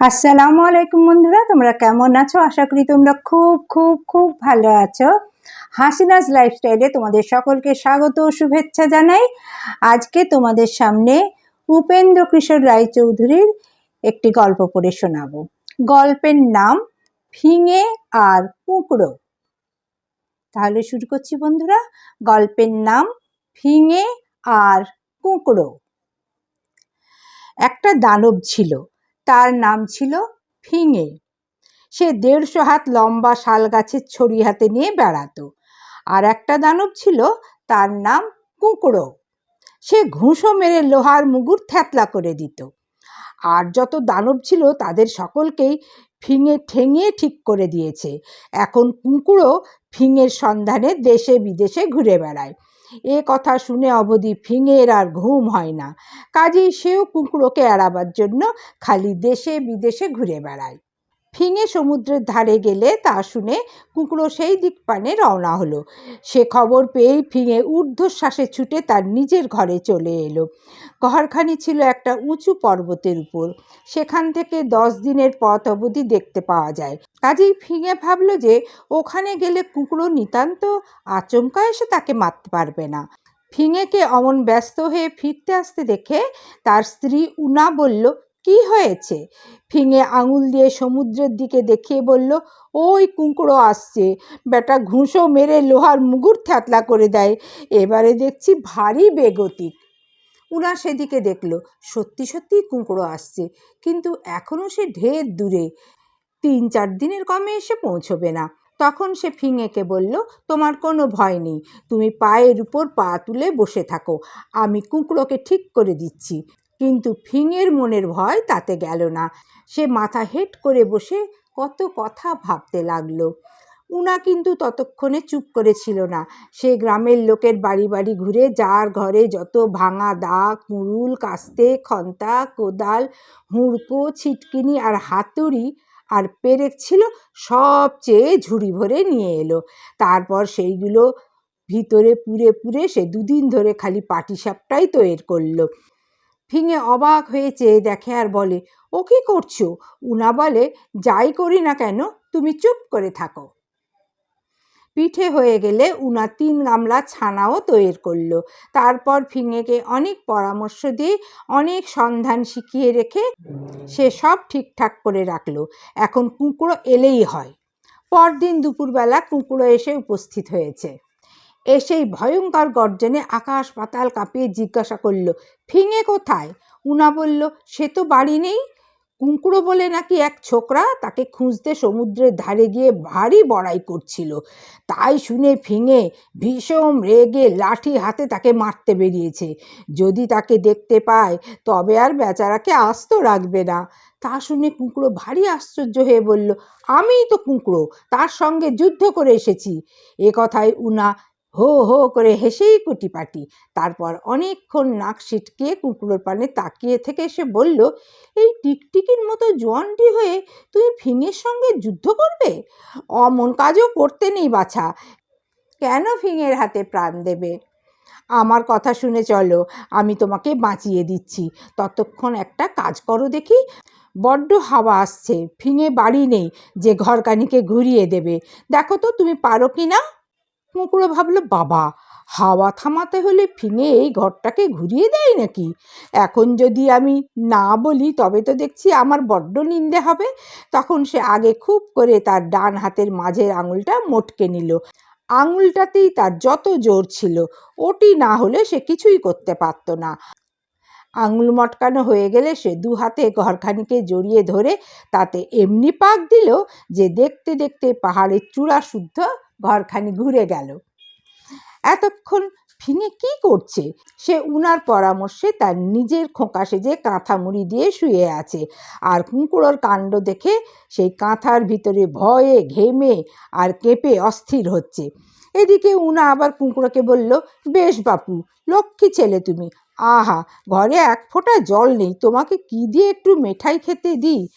আসসালামু আলাইকুম বন্ধুরা, তোমরা কেমন আছো? আশা করি তোমরা খুব খুব খুব ভালো আছো। হাসিনাস লাইফস্টাইলে তোমাদের সকলকে স্বাগত ও শুভেচ্ছা জানাই। আজকে তোমাদের সামনে উপেন্দ্র কিশোর রায়চৌধুরীর একটি গল্প পড়ে শোনাবো। গল্পের নাম, ফিঙে আর কুঁকড়ো। তাহলে শুরু করছি বন্ধুরা। গল্পের নাম, ফিঙে আর কুঁকড়ো। একটা দানব ছিল। তার নাম ছিল ফিঙে। সে দেড়শো হাত লম্বা শাল গাছের ছড়ি হাতে নিয়ে বেড়াতো। আর একটা দানব ছিল, তার নাম কুঁকড়ো। সে ঘুষো মেরে লোহার মুগুর থ্যাতলা করে দিত। আর যত দানব ছিল, তাদের সকলকেই ফিঙে ঠেঙিয়ে ঠিক করে দিয়েছে। এখন কুঁকড়ো ফিঙের সন্ধানে দেশে বিদেশে ঘুরে বেড়ায়। এ কথা শুনে অবধি ফিঙের আর ঘুম হয় না। কাজেই সেও কুঁকড়োকে এড়াবার জন্য খালি দেশে বিদেশে ঘুরে বেড়ায়। ফিঙে সমুদ্রের ধারে গেলে তা শুনে কুঁকড়ো সেই দিক পানে রওনা হলো। সে খবর পেয়েই ফিঙে ঊর্ধ্বশ্বাসে ছুটে তার নিজের ঘরে চলে এলো। ঘরখানি ছিল একটা উঁচু পর্বতের উপর। সেখান থেকে দশ দিনের পথ অবধি দেখতে পাওয়া যায়। কাজেই ফিঙে ভাবলো যে ওখানে গেলে কুঁকড়ো নিতান্ত আচমকা এসে তাকে মারতে পারবে না। ফিঙেকে অমন ব্যস্ত হয়ে ফিরতে আসতে দেখে তার স্ত্রী উনা বলল, কি হয়েছে? ফিঙে আঙুল দিয়ে সমুদ্রের দিকে দেখিয়ে বলল, ওই কুঁকড়ো আসছে। বেটা ঘুষো মেরে লোহার মুগুর থ্যাতলা করে দেয়। এবারে দেখছি ভারী বেগতিক। উনা সেদিকে দেখল, সত্যি সত্যি কুঁকড়ো আসছে। কিন্তু এখনও সে ঢের দূরে। তিন চার দিনের কমে এসে পৌঁছবে না। তখন সে ফিঙেকে বলল, তোমার কোনো ভয় নেই। তুমি পায়ের উপর পা তুলে বসে থাকো। আমি কুঁকড়োকে ঠিক করে দিচ্ছি। কিন্তু ফিঙের মনের ভয় তাতে গেল না। সে মাথা হেট করে বসে কত কথা ভাবতে লাগল। উনা কিন্তু ততক্ষণে চুপ করেছিল না। সে গ্রামের লোকের বাড়ি বাড়ি ঘুরে যার ঘরে যত ভাঙা দা কুড়ুল কাস্তে, খন্তা, কোদাল, হুড়কো, ছিটকিনি আর হাতুড়ি আর পেরেক ছিল সবচেয়ে ঝুড়ি ভরে নিয়ে এলো। তারপর সেইগুলো ভিতরে পুরে পুরে সে দুদিন ধরে খালি পাটিসাপটাই তৈরি করল। ফিঙে অবাক হয়ে চেয়ে দেখে আর বলে, ও কী করছ? উনা বলে, যাই করি না কেন, তুমি চুপ করে থাকো। পিঠে হয়ে গেলে উনা তিন গামলা ছানাও তৈরি করল। তারপর ফিঙেকে অনেক পরামর্শ দিয়ে অনেক সন্ধান শিখিয়ে রেখে সে সব ঠিকঠাক করে রাখল। এখন কুঁকড়ো এলেই হয়। পরদিন দুপুরবেলা কুঁকড়ো এসে উপস্থিত হয়েছে। এসেই ভয়ঙ্কর গর্জনে আকাশ পাতাল কাঁপিয়ে জিজ্ঞাসা করল ফিঙে কোথায়? উনা বলল, সে তো বাড়ি নেই। কুঁকড়ো বলে নাকি এক ছোকরা তাকে খুঁজতে সমুদ্রের ধারে গিয়ে ভারী বড়াই করছিল। তাই শুনে ফিঙে ভীষণ রেগে লাঠি হাতে তাকে মারতে বেরিয়েছে। যদি তাকে দেখতে পায়, তবে আর বেচারাকে আস্ত রাখবে না। তা শুনে কুঁকড়ো ভারী আশ্চর্য হয়ে বলল, আমিই তো কুঁকড়ো, তার সঙ্গে যুদ্ধ করে এসেছি। এ কথায় উনা হো হো করে হেসেই কুটিপাটি। তারপর অনেকক্ষণ নাক সিটকে কুকুরের পানে তাকিয়ে থেকে এসে বলল, এই টিকটিকির মতো জোয়ানটি হয়ে তুমি ফিঙের সঙ্গে যুদ্ধ করবে? অমন কাজও করতে নেই বাছা। কেন ফিঙের হাতে প্রাণ দেবে? আমার কথা শুনে চলো, আমি তোমাকে বাঁচিয়ে দিচ্ছি। ততক্ষণ একটা কাজ করো দেখি। বড্ড হাওয়া আসছে ফিঙে বাড়ি নেই, যে ঘরকানিকে ঘুরিয়ে দেবে। দেখো তো তুমি পারো কি না? কুঁকড়ো ভাবলো, বাবা, হাওয়া থামাতে হলে ফিঙে এই ঘরটাকে ঘুরিয়ে দেয় নাকি? এখন যদি আমি না বলি, তবে তো দেখছি আমার বড্ড নিন্দে হবে। তখন সে আগে খুব করে তার ডান হাতের মাঝের আঙুলটা মোটকে নিল। আঙুলটাতেই তার যত জোর ছিল, ওটি না হলে সে কিছুই করতে পারতো না। আঙুল মটকানো হয়ে গেলে সে দু হাতে ঘরখানিকে জড়িয়ে ধরে তাতে এমনি পাক দিল যে দেখতে দেখতে পাহাড়ের চূড়া শুদ্ধ ঘরখানি ঘুরে গেল। এতক্ষণ ফিঙে কি করছে? সে উনার পরামর্শে তার নিজের খোঁকা সেজে কাঁথা মুড়ি দিয়ে শুয়ে আছে আর কুঁকুড়োর কাণ্ড দেখে সেই কাঁথার ভিতরে ভয়ে ঘেমে আর কেঁপে অস্থির হচ্ছে। এদিকে উনা আবার কুঁকুড়োকে বলল, বেশ বাপু, লক্ষ্মী ছেলে তুমি। আহা, ঘরে এক ফোঁটা জল নেই, তোমাকে কি দিয়ে একটু মেঠাই খেতে দিই?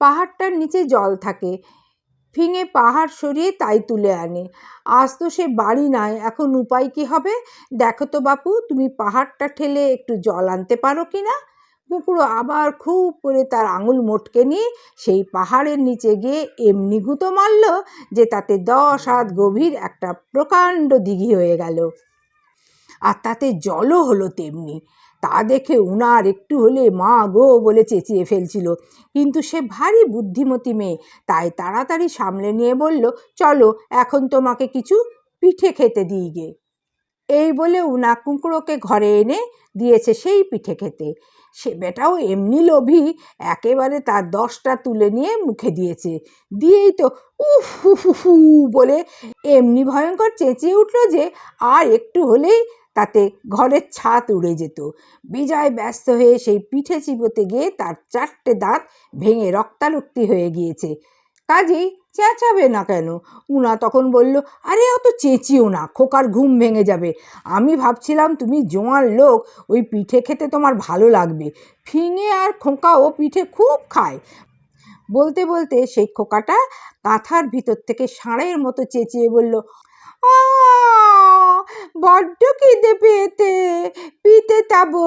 পাহাড়টার নিচে জল থাকে। ফিঙে পাহাড় সরিয়ে তাই তুলে আনে। আজ তো সে বাড়ি নাই, এখন উপায় কি হবে? দেখো তো বাপু, তুমি পাহাড়টা ঠেলে একটু জল আনতে পারো কি না? কুকুরও আবার খুব করে তার আঙুল মোটকে নিয়ে সেই পাহাড়ের নিচে গিয়ে এমনি গুঁতো মারল, যে তাতে দশ হাত গভীর একটা প্রকাণ্ড দিঘি হয়ে গেল। আর তাতে জলও হলো তেমনি। তা দেখে উনার একটু হলে মা গো বলে চেঁচিয়ে ফেলছিল। কিন্তু সে ভারী বুদ্ধিমতী মেয়ে, তাই তাড়াতাড়ি সামলে নিয়ে বলল, চলো, এখন তোমাকে কিছু পিঠে খেতে দিই গে। এই বলে উনা কুঁকড়োকে ঘরে এনে দিয়েছে সেই পিঠে খেতে। সে বেটাও এমনি লোভী, একেবারে তার দশটা তুলে নিয়ে মুখে দিয়েছে। দিয়েই তো উফ হু বলে এমনি ভয়ঙ্কর চেঁচিয়ে উঠল যে, আর একটু হলেই তাতে ঘরের ছাদ উড়ে যেত। বিজয় ব্যস্ত হয়ে সেই পিঠে চিবোতে গিয়ে তার চারটে দাঁত ভেঙে রক্তারক্তি হয়ে গিয়েছে। কাজেই চেঁচাবে না কেন? উনা তখন বলল, আরে, অত চেঁচিও না, খোকার ঘুম ভেঙে যাবে। আমি ভাবছিলাম তুমি জোয়ার লোক, ওই পিঠে খেতে তোমার ভালো লাগবে। ফিঙে আর খোকাও পিঠে খুব খায়। বলতে বলতে সেই খোকাটা কাঁথার ভিতর থেকে ষাঁড়ের মতো চেঁচিয়ে বলল আ বড্ড খিদে পেয়েতে পিতে তাবো।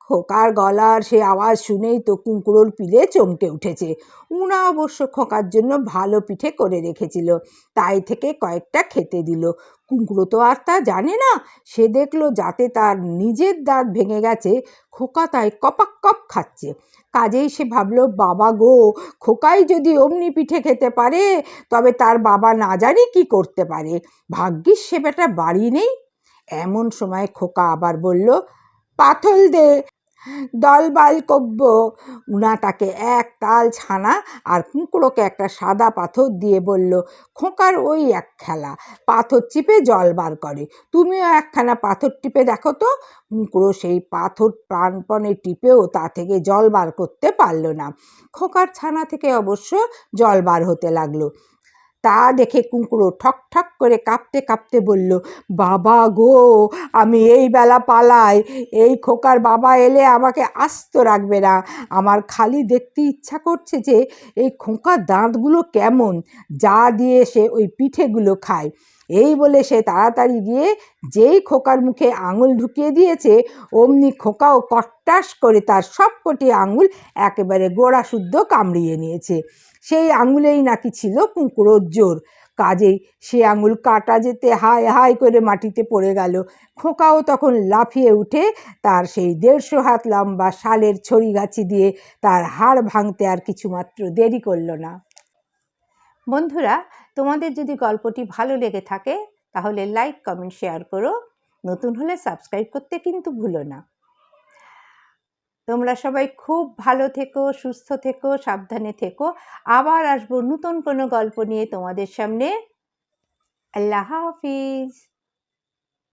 খোকার গলার সে আওয়াজ শুনেই তো কুঁকুড়োর পিলে চমকে উঠেছে। উনা অবশ্য খোকার জন্য ভালো পিঠে করে রেখেছিল। তাই থেকে কয়েকটা খেতে দিল। কুঁকড়ো তো আর তা জানে না। সে দেখল যাতে তার নিজের দাঁত ভেঙে গেছে। খোকা তাই কপাক কপ খাচ্ছে। কাজেই সে ভাবলো, বাবা গো, খোকাই যদি অমনি পিঠে খেতে পারে, তবে তার বাবা না জানি কি করতে পারে। ভাগ্যিস সে বেটা বাড়ি নেই। এমন সময় খোকা আবার বলল, পাথল দে দলবাল কব্য। উনা তাকে এক তাল ছানা আর কুঁকড়োকে একটা সাদা পাথর দিয়ে বলল, খোকার ওই এক খেলা, পাথর চিপে জল বার করে। তুমিও একখানা পাথর টিপে দেখো তো। কুঁকড়ো সেই পাথর প্রাণপণে টিপেও তা থেকে জল বার করতে পারল না। খোকার ছানা থেকে অবশ্য জল বার হতে লাগল। তা দেখে কুঁকড়ো ঠক ঠক করে কাঁপতে কাঁপতে বলল, বাবা গো, আমি এই বেলা পালাই। এই খোকার বাবা এলে আমাকে আস্ত রাখবে না। আমার খালি দেখতে ইচ্ছা করছে যে এই খোঁকার দাঁতগুলো কেমন। যা দিয়ে সে ওই পিঠেগুলো খায়। এই বলে সে তাড়াতাড়ি গিয়ে যেই খোকার মুখে আঙুল ঢুকিয়ে দিয়েছে, অমনি খোকাও কট্টাস করে তার সবকটি আঙুল একেবারে গোড়া শুদ্ধ কামড়িয়ে নিয়েছে। সেই আঙুলেই নাকি ছিল কুঁকড়োর জোর। কাজেই সে আঙুল কাটা যেতে হায় হায় করে মাটিতে পড়ে গেল। খোকাও তখন লাফিয়ে উঠে তার সেই দেড়শো হাত লম্বা শালের ছড়ি গাছি দিয়ে তার হাড় ভাঙতে আর কিছুমাত্র দেরি করল না। বন্ধুরা, তোমাদের যদি গল্পটি ভালো লেগে থাকে, তাহলে লাইক কমেন্ট শেয়ার করো। নতুন হলে সাবস্ক্রাইব করতে কিন্তু ভুলো না। তোমরা সবাই খুব ভালো থেকো, সুস্থ থেকো, সাবধানে থেকো। আবার আসব নতুন কোনো গল্প নিয়ে তোমাদের সামনে। আল্লাহ হাফিজ।